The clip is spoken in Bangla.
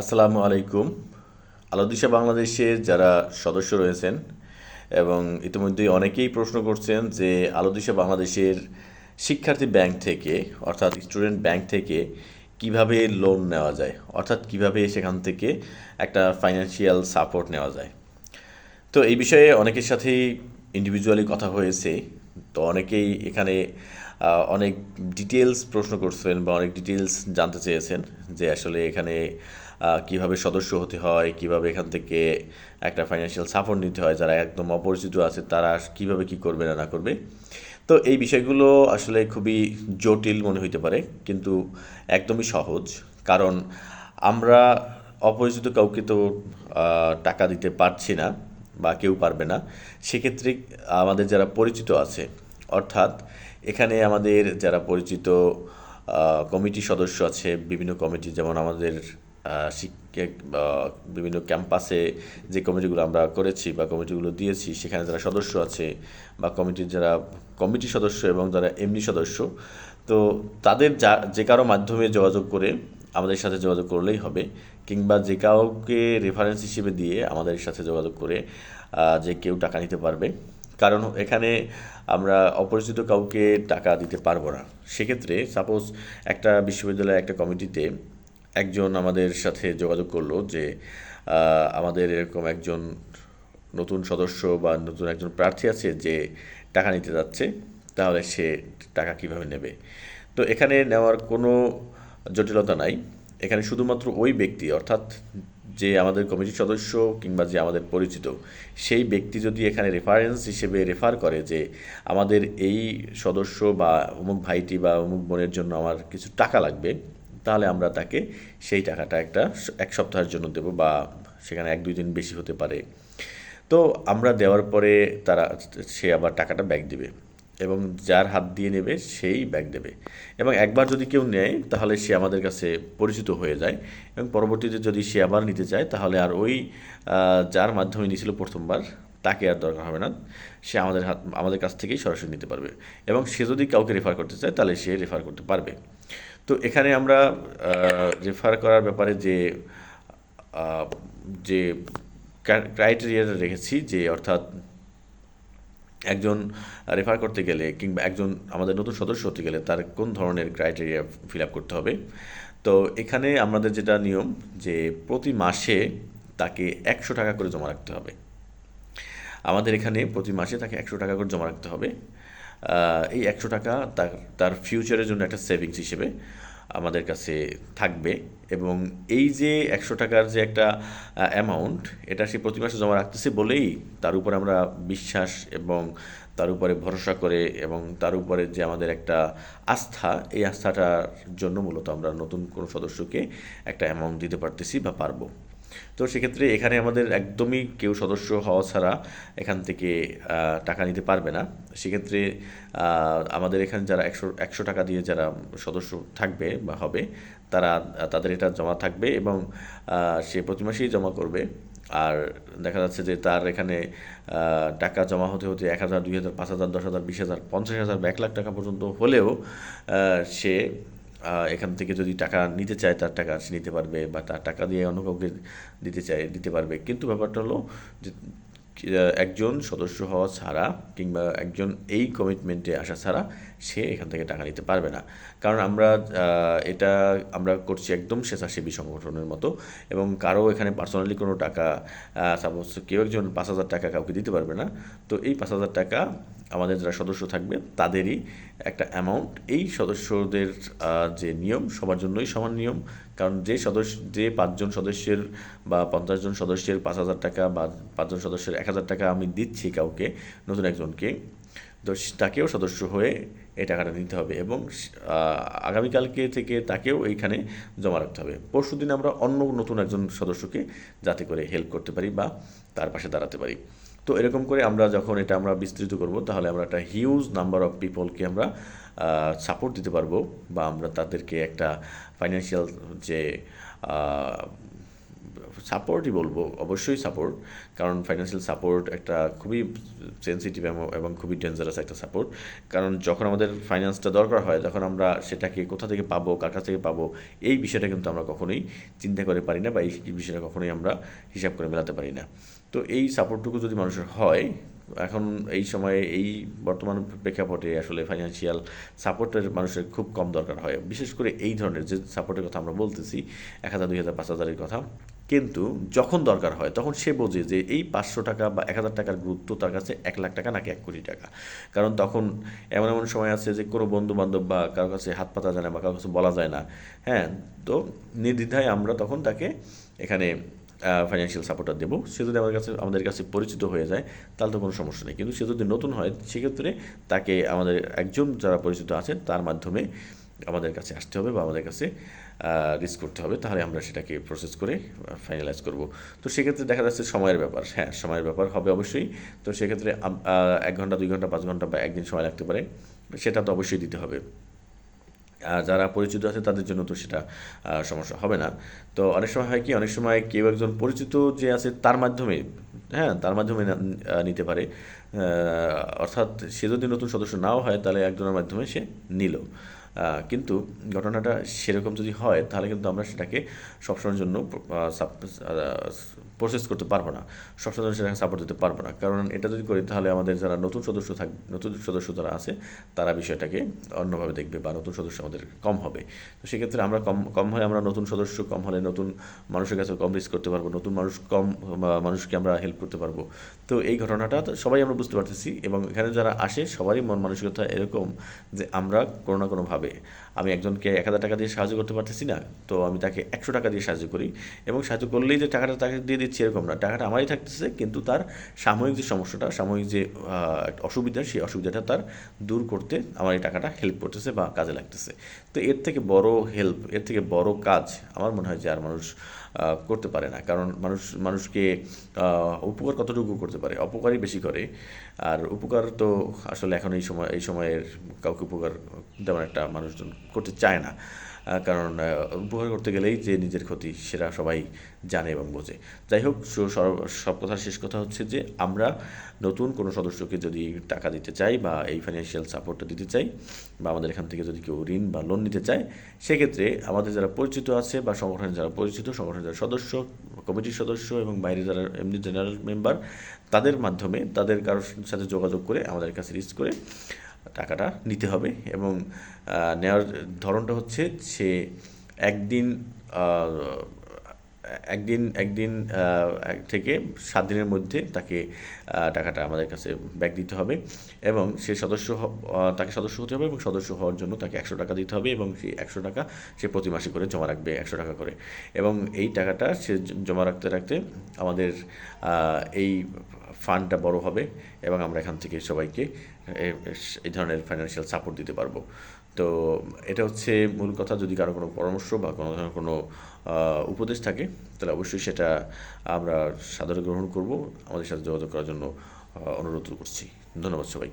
আসসালামু আলাইকুম। আলোদিশা বাংলাদেশের যারা সদস্য রয়েছেন এবং ইতিমধ্যেই অনেকেই প্রশ্ন করছেন যে আলোদিশা বাংলাদেশের শিক্ষার্থী ব্যাংক থেকে, অর্থাৎ স্টুডেন্ট ব্যাংক থেকে কীভাবে লোন নেওয়া যায়? অর্থাৎ কীভাবে সেখান থেকে একটা ফাইন্যান্সিয়াল সাপোর্ট নেওয়া যায়? তো এই বিষয়ে অনেকের সাথেই ইন্ডিভিজুয়ালি কথা হয়েছে। তো অনেকেই এখানে অনেক ডিটেলস প্রশ্ন করছেন বা অনেক ডিটেলস জানতে চেয়েছেন যে আসলে এখানে কীভাবে সদস্য হতে হয়, কীভাবে এখান থেকে একটা ফাইন্যান্সিয়াল সাপোর্ট নিতে হয়, যারা একদম অপরিচিত আছে, তারা কীভাবে কি করবে না না করবে। তো এই বিষয়গুলো আসলে খুবই জটিল মনে হইতে পারে, কিন্তু একদমই সহজ। কারণ আমরা অপরিচিত কাউকে তো টাকা দিতে পারছি না বা কেউ পারবে না। সেক্ষেত্রে আমাদের যারা পরিচিত আছে, অর্থাৎ এখানে আমাদের যারা পরিচিত কমিটি সদস্য আছে, বিভিন্ন কমিটি, যেমন আমাদের বিভিন্ন ক্যাম্পাসে যে কমিটিগুলো আমরা করেছি বা কমিটিগুলো দিয়েছি, সেখানে যারা সদস্য আছে বা কমিটির যারা কমিটি সদস্য এবং যারা এমনি সদস্য, তো তাদের যা, যে কারও মাধ্যমে যোগাযোগ করে আমাদের সাথে যোগাযোগ করলেই হবে, কিংবা যে কাউকে রেফারেন্স হিসেবে দিয়ে আমাদের সাথে যোগাযোগ করে যে কেউ টাকা নিতে পারবে। কারণ এখানে আমরা অপরিচিত কাউকে টাকা দিতে পারব না। সেক্ষেত্রে সাপোজ একটা বিশ্ববিদ্যালয়ের একটা কমিটিতে একজন আমাদের সাথে যোগাযোগ করল যে আমাদের এরকম একজন নতুন সদস্য বা নতুন একজন প্রার্থী আছে যে টাকা নিতে যাচ্ছে, তাহলে সে টাকা কীভাবে নেবে? তো এখানে নেওয়ার কোনো জটিলতা নাই। এখানে শুধুমাত্র ওই ব্যক্তি, অর্থাৎ যে আমাদের কমিটির সদস্য কিংবা যে আমাদের পরিচিত, সেই ব্যক্তি যদি এখানে রেফারেন্স হিসেবে রেফার করে যে, আমাদের এই সদস্য বা অমুক ভাইটি বা অমুক বোনের জন্য আমার কিছু টাকা লাগবে তাহলে আমরা তাকে সেই টাকাটা একটা এক সপ্তাহের জন্য দেবো বা সেখানে এক দুই দিন বেশি হতে পারে। তো আমরা দেওয়ার পরে তারা, সে আবার টাকাটা ব্যাক দেবে এবং যার হাত দিয়ে নেবে সেই ব্যাক দেবে। এবং একবার যদি কেউ নেয়, তাহলে সে আমাদের কাছে পরিচিত হয়ে যায় এবং পরবর্তীতে যদি সে আবার নিতে চায়, তাহলে আর ওই যার মাধ্যমে নিয়েছিল প্রথমবার, তাকে আর দরকার হবে না। সে আমাদের হাত, আমাদের কাছ থেকেই সরাসরি নিতে পারবে। এবং সে যদি কাউকে রেফার করতে চায়, তাহলে সে রেফার করতে পারবে। তো এখানে আমরা রেফার করার ব্যাপারে যে যে ক্রাইটেরিয়াটা রেখেছি যে অর্থাৎ একজন রেফার করতে গেলে কিংবা একজন আমাদের নতুন সদস্য হতে গেলে তার কোন ধরনের ক্রাইটেরিয়া ফিল আপ করতে হবে। তো এখানে আমাদের যেটা নিয়ম যে প্রতি মাসে তাকে একশো টাকা করে জমা রাখতে হবে। আমাদের এখানে প্রতি মাসে তাকে একশো টাকা করে জমা রাখতে হবে। এই একশো টাকা তার তার ফিউচারের জন্য একটা সেভিংস হিসেবে আমাদের কাছে থাকবে। এবং এই যে একশো টাকার যে একটা অ্যামাউন্ট এটা সে প্রতি মাসে জমা রাখতেছে বলেই তার উপরে আমরা বিশ্বাস এবং তার উপরে ভরসা করে এবং তার উপরে যে আমাদের একটা আস্থা, এই আস্থাটার জন্য মূলত আমরা নতুন কোনো সদস্যকে একটা অ্যামাউন্ট দিতে পারতেছি বা পারব। তো সেক্ষেত্রে এখানে আমাদের একদমই কেউ সদস্য হওয়া ছাড়া এখান থেকে টাকা নিতে পারবে না। সেক্ষেত্রে আমাদের এখানে যারা একশো একশো টাকা দিয়ে যারা সদস্য থাকবে বা হবে, তারা, তাদের এটা জমা থাকবে এবং সে প্রতি মাসেই জমা করবে। আর দেখা যাচ্ছে যে তার এখানে টাকা জমা হতে হতে এক হাজার, দুই হাজার, পাঁচ হাজার, দশ হাজার, বিশ হাজার, পঞ্চাশ হাজার এক লাখ টাকা পর্যন্ত হলেও সে এখান থেকে যদি টাকা নিতে চায়, তার টাকা সে নিতে পারবে বা তার টাকা দিয়ে অন্য কাউকে দিতে চায়, দিতে পারবে। কিন্তু ব্যাপারটা হলো যে একজন সদস্য হওয়া ছাড়া কিংবা একজন এই কমিটমেন্টে আসা ছাড়া সে এখান থেকে টাকা নিতে পারবে না। কারণ আমরা এটা আমরা করছি একদম স্বেচ্ছাসেবী সংগঠনের মতো এবং কারও এখানে পার্সোনালি কোনো টাকা সাপোজ কেউ একজন পাঁচ হাজার টাকা কাউকে দিতে পারবে না, তো এই পাঁচ হাজার টাকা আমাদের যারা সদস্য থাকবে তাদেরই একটা অ্যামাউন্ট এই সদস্যদের যে নিয়ম সবার জন্যই সমান নিয়ম। কারণ যে সদস্য, যে পাঁচজন সদস্যের বা পঞ্চাশ জন সদস্যের পাঁচ হাজার টাকা বা পাঁচজন সদস্যের এক হাজার টাকা আমি দিচ্ছি কাউকে, নতুন একজনকে, তো তাকেও সদস্য হয়ে এই টাকাটা নিতে হবে এবং আগামীকালকে থেকে তাকেও এইখানে জমা রাখতে হবে। পরশু দিন আমরা অন্য নতুন একজন সদস্যকে যাতে করে হেল্প করতে পারি বা তার পাশে দাঁড়াতে পারি। তো এরকম করে আমরা যখন এটা আমরা বিস্তৃত করব, তাহলে আমরা একটা হিউজ নাম্বার অফ পিপলকে আমরা সাপোর্ট দিতে পারব বা আমরা তাদেরকে একটা ফাইন্যান্সিয়াল যে সাপোর্টই বলব, অবশ্যই সাপোর্ট কারণ ফাইন্যান্সিয়াল সাপোর্ট একটা খুবই সেন্সিটিভ এবং খুবই ডেঞ্জারাস একটা সাপোর্ট কারণ যখন আমাদের ফাইন্যান্সটা দরকার হয়, তখন আমরা সেটাকে কোথা থেকে পাবো, কার কাছ থেকে পাবো, এই বিষয়টা কিন্তু আমরা কখনোই চিন্তা করে পারি না বা এই বিষয়টা কখনোই আমরা হিসাব করে মেলাতে পারি না। তো এই সাপোর্টটুকু যদি মানুষের হয় এখন এই সময়ে এই বর্তমান প্রেক্ষাপটে আসলে ফাইন্যান্সিয়াল সাপোর্টের মানুষের খুব কম দরকার হয়। বিশেষ করে এই ধরনের যে সাপোর্টের কথা আমরা বলতেছি, এক হাজার, দুই হাজার, পাঁচ হাজারের কথা, কিন্তু যখন দরকার হয়, তখন সে বোঝে যে এই পাঁচশো টাকা বা এক হাজার টাকার গুরুত্ব তার কাছে এক লাখ টাকা নাকি এক কোটি টাকা। কারণ তখন এমন এমন সময় আছে যে কোনো বন্ধু বান্ধব বা কারোর কাছে হাত পাতা যায় না বা কারোর কাছে বলা যায় না। হ্যাঁ তো নির্দ্বিধায় আমরা তখন তাকে এখানে ফাইন্যান্সিয়াল সাপোর্টটা দেবো। সে যদি আমাদের কাছে আমাদের কাছে পরিচিত হয়ে যায়, তাহলে তো কোনো সমস্যা নেই। কিন্তু সে যদি নতুন হয়, সেক্ষেত্রে তাকে আমাদের একজন যারা পরিচিত আছেন, তার মাধ্যমে আমাদের কাছে আসতে হবে বা আমাদের কাছে রিস্ক করতে হবে। তাহলে আমরা সেটাকে প্রসেস করে ফাইনালাইজ করব। তো সেক্ষেত্রে দেখা যাচ্ছে সময়ের ব্যাপার। হ্যাঁ সময়ের ব্যাপার হবে অবশ্যই। তো সেক্ষেত্রে এক ঘণ্টা, দুই ঘণ্টা, পাঁচ ঘণ্টা বা একদিন সময় লাগতে পারে। সেটা তো অবশ্যই দিতে হবে। যারা পরিচিত আছে, তাদের জন্য তো সেটা সমস্যা হবে না। তো অনেক সময় হয় কি, অনেক সময় কেউ একজন পরিচিত যে আছে, তার মাধ্যমে হ্যাঁ তার মাধ্যমে নিতে পারে। অর্থাৎ সে যদি নতুন সদস্য নাও হয়, তাহলে একজনের মাধ্যমে সে নিল। কিন্তু ঘটনাটা সেরকম যদি হয়, তাহলে কিন্তু আমরা সেটাকে সবসময়ের জন্য প্রসেস করতে পারব না। সবসময় সেটাকে সাপোর্ট দিতে পারব না। কারণ এটা যদি করি, তাহলে আমাদের যারা নতুন সদস্য থাক, নতুন সদস্য যারা আছে, তারা বিষয়টাকে অন্যভাবে দেখবে বা নতুন সদস্য আমাদের কম হবে। তো সেক্ষেত্রে আমরা কম কম হলে আমরা নতুন সদস্য, কম হলে নতুন মানুষের কাছে কম রিস্ক করতে পারব, নতুন মানুষ কম মানুষকে আমরা হেল্প করতে পারব। তো এই ঘটনাটা সবাই আমরা বুঝতে পারতেছি এবং এখানে যারা আসে, সবারই মন মানসিকতা এরকম যে আমরা কোনো না কোনোভাবে আমি একজনকে এক হাজার টাকা দিয়ে সাহায্য করতে পারতেছি না, তো আমি তাকে একশো টাকা দিয়ে সাহায্য করি এবং সাহায্য করলেই যে টাকাটা তাকে দিয়ে দিচ্ছি এরকম না। টাকাটা আমারই থাকতেছে, কিন্তু তার সাময়িক যে সমস্যাটা, সাময়িক যে অসুবিধা, সেই অসুবিধাটা তার দূর করতে আমার এই টাকাটা হেল্প করতেছে বা কাজে লাগতেছে। তো এর থেকে বড় হেল্প এর থেকে বড় কাজ আমার মনে হয় যে আর মানুষ করতে পারে না। কারণ মানুষ, মানুষকে উপকার কতটুকু করতে পারে? অপকারই বেশি করে। আর উপকার তো আসলে এখন এই সময়, এই সময়ের কাউকে উপকার তেমন একটা মানুষজন করতে চায় না। কারণ উপকার করতে গেলেই যে নিজের ক্ষতি সেটা সবাই জানে এবং বোঝে। যাই হোক সব কথার শেষ কথা হচ্ছে যে আমরা নতুন কোনো সদস্যকে যদি টাকা দিতে চাই বা এই ফাইন্যান্সিয়াল সাপোর্টটা দিতে চাই বা আমাদের এখান থেকে যদি কেউ ঋণ বা লোন নিতে চায়, সেক্ষেত্রে আমাদের যারা পরিচিত আছে বা সংগঠনের যারা পরিচিত, সংগঠনের সদস্য, কমিটির সদস্য এবং বাইরে যারা এমনি জেনারেল মেম্বার তাদের মাধ্যমে তাদের কারোর সাথে যোগাযোগ করে আমাদের কাছে রিস্ক করে টাকাটা নিতে হবে এবং নেওয়ার ধরনটা হচ্ছে সে একদিন একদিন একদিন থেকে সাত দিনের মধ্যে তাকে টাকাটা আমাদের কাছে ব্যাক দিতে হবে এবং সে সদস্য তাকে সদস্য হতে হবে এবং সদস্য হওয়ার জন্য তাকে একশো টাকা দিতে হবে এবং সেই একশো টাকা সে প্রতি মাসে করে জমা রাখবে একশো টাকা করে এবং এই টাকাটা সে জমা রাখতে রাখতে আমাদের এই ফান্ডটা বড় হবে এবং আমরা এখান থেকে সবাইকে এই ধরনের ফাইন্যান্সিয়াল সাপোর্ট দিতে পারব। তো এটা হচ্ছে মূল কথা, যদি কারও কোনো পরামর্শ বা কোনো ধরনের কোনো উপদেশ থাকে, তাহলে অবশ্যই সেটা আমরা সাদরে গ্রহণ করব। আমাদের সাথে যোগাযোগ করার জন্য অনুরোধ করছি। ধন্যবাদ সবাইকে।